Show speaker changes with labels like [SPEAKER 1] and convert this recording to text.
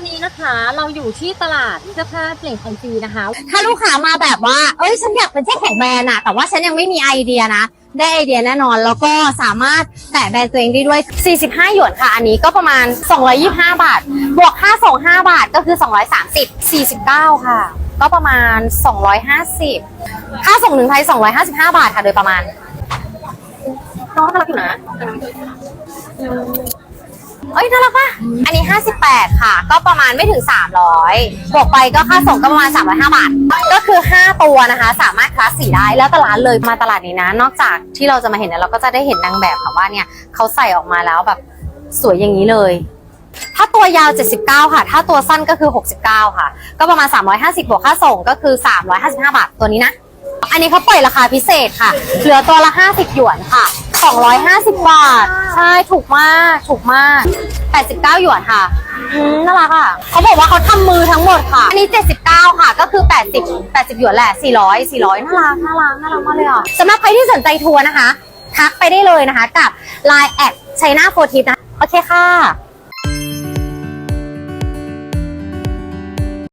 [SPEAKER 1] อนนี้นะคะ เราอยู่ที่ตลาดเสื้อผ้าเปล่งไอจีนะคะ
[SPEAKER 2] ถ้าลูกค้ามาแบบว่า เอ้ยฉันอยากเป็นเจ้าของแบรนด์อะแต่ว่าฉันยังไม่มีไอเดียนะ ได้ไอเดียแน่นอน แล้วก็สามารถแตะแบรนด์ตัวเองได้ด้วย 45 หยวนค่ะ อันนี้ก็ประมาณ 225 บาท บวกค่าส่ง5บาทก็คือ 230 49 ค่ะ ก็ประมาณ 250 ค่าส่งหนึ่งไทย255 บาทค่ะ โดยประมาณ
[SPEAKER 1] น้องน่ารักอยู่นะ
[SPEAKER 2] เอ้ยน่ารักปะอันนี้ 58 ค่ะ ก็ประมาณไม่ถึง 300บวกไปก็ค่าส่งก็ประมาณ 305 บาท ก็คือ 5 ตัวนะคะ สามารถคลาสสีได้แล้วต่ร้านเลยมาตลาดนี้นะ นอกจากที่เราจะมาเห็นเนี่ยเราก็จะได้เห็นนางแบบค่ะว่าเนี่ยเขาใส่ออกมาแล้วแบบสวยอย่างนี้เลย ถ้าตัวยาว 79 ค่ะ ถ้าตัวสั้นก็คือ 69 ค่ะ ก็ประมาณ 350 บวกค่าส่งก็คือ 355 บาทตัวนี้นะ อันนี้เขาปล่อยราคาพิเศษค่ะ เหลือตัวละ 50 หยวนค่ะ 250 บาท ใช่ถูกมากถูกมาก 89 หยวนค่ะอืมน่ารักอะเขาบอกว่าเขาทำมือทั้งหมดค่ะ อันนี้ 79 ค่ะ ก็คือ 80 80 หยวนแหละ 400 400 น่ารักน่ารักน่ารักมากเลยอะสำหรับใครที่สนใจทัวร์นะคะ ทักไปได้เลยนะคะ กับ Line แอดไชน่าโฟทิสนะ โอเคค่ะ